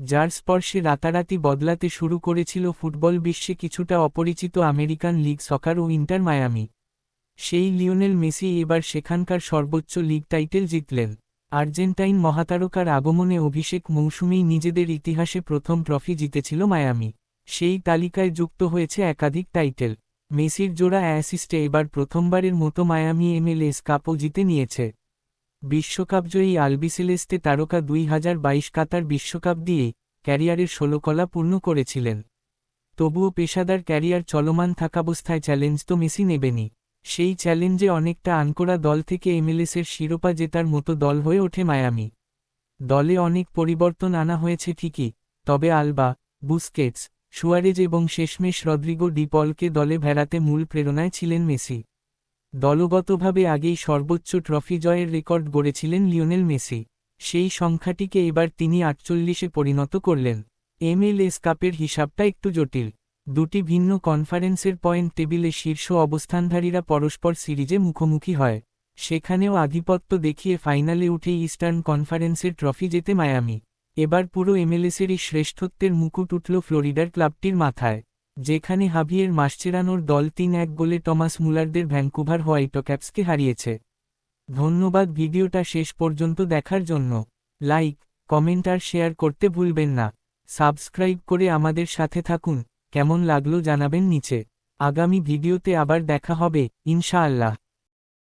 যার স্পর্শে রাতারাতি বদলাতে শুরু করেছিল ফুটবল বিশ্বে কিছুটা অপরিচিত আমেরিকান লিগ সকার ও ইন্টার মায়ামি। সেই লিওনেল মেসি এবার সেখানকার সর্বোচ্চ লিগ টাইটেল জিতলেন। আর্জেন্টাইন মহাতারকার আগমনে অভিষেক মৌসুমেই নিজেদের ইতিহাসে প্রথম ট্রফি জিতেছিল মায়ামি। সেই তালিকায় যুক্ত হয়েছে একাধিক টাইটেল। মেসির জোড়া অ্যাসিস্টে এবার প্রথমবারের মতো মায়ামি এমএলএস কাপও জিতে নিয়েছে। বিশ্বকাপজয়ী আলবিসেলেস্তে তারকা দুই হাজার বাইশ কাতার বিশ্বকাপ দিয়ে ক্যারিয়ারের ষোলকলা পূর্ণ করেছিলেন। তবুও পেশাদার ক্যারিয়ার চলমান থাকাবস্থায় চ্যালেঞ্জ তো মেসি নেবেনি সেই চ্যালেঞ্জে অনেকটা আনকোরা দল থেকে এমএলএসের শিরোপা জেতার মতো দল হয়ে ওঠে মায়ামি। দলে অনেক পরিবর্তন আনা হয়েছে ঠিকই, তবে আলবা, বুস্কেটস, সুয়ারেজ এবং শেষমেশ রদ্রিগো ডিপলকে দলে ভেড়াতে মূল প্রেরণায় ছিলেন মেসি। দলগতভাবে আগেই সর্বোচ্চ ট্রফি জয়ের রেকর্ড গড়েছিলেন লিওনেল মেসি। সেই সংখ্যাটিকে এবার তিনি আটচল্লিশে পরিণত করলেন। এমএলএস কাপের হিসাবটা একটু জটিল। দুটি ভিন্ন কনফারেন্সের পয়েন্ট টেবিলে শীর্ষ অবস্থানধারীরা পরস্পর সিরিজে মুখোমুখি হয়। সেখানেও আধিপত্য দেখিয়ে ফাইনালে উঠে ইস্টার্ন কনফারেন্সের ট্রফি জেতে মায়ামি। এবার পুরো এমএলএসেরই শ্রেষ্ঠত্বের মুকুট উঠল ফ্লোরিডার ক্লাবটির মাথায়। যেখানে হাভিয়ের মাসচেরানোর দল তিন এক গোলে টমাস মুলারদের ভ্যাঙ্কুভার হোয়াইটক্যাপসকে হারিয়েছে। ধন্যবাদ ভিডিওটা শেষ পর্যন্ত দেখার জন্য। লাইক, কমেন্ট আর শেয়ার করতে ভুলবেন না। সাবস্ক্রাইব করে আমাদের সাথে থাকুন। কেমন লাগল জানাবেন নিচে। আগামী ভিডিওতে আবার দেখা হবে, ইনশাআল্লাহ।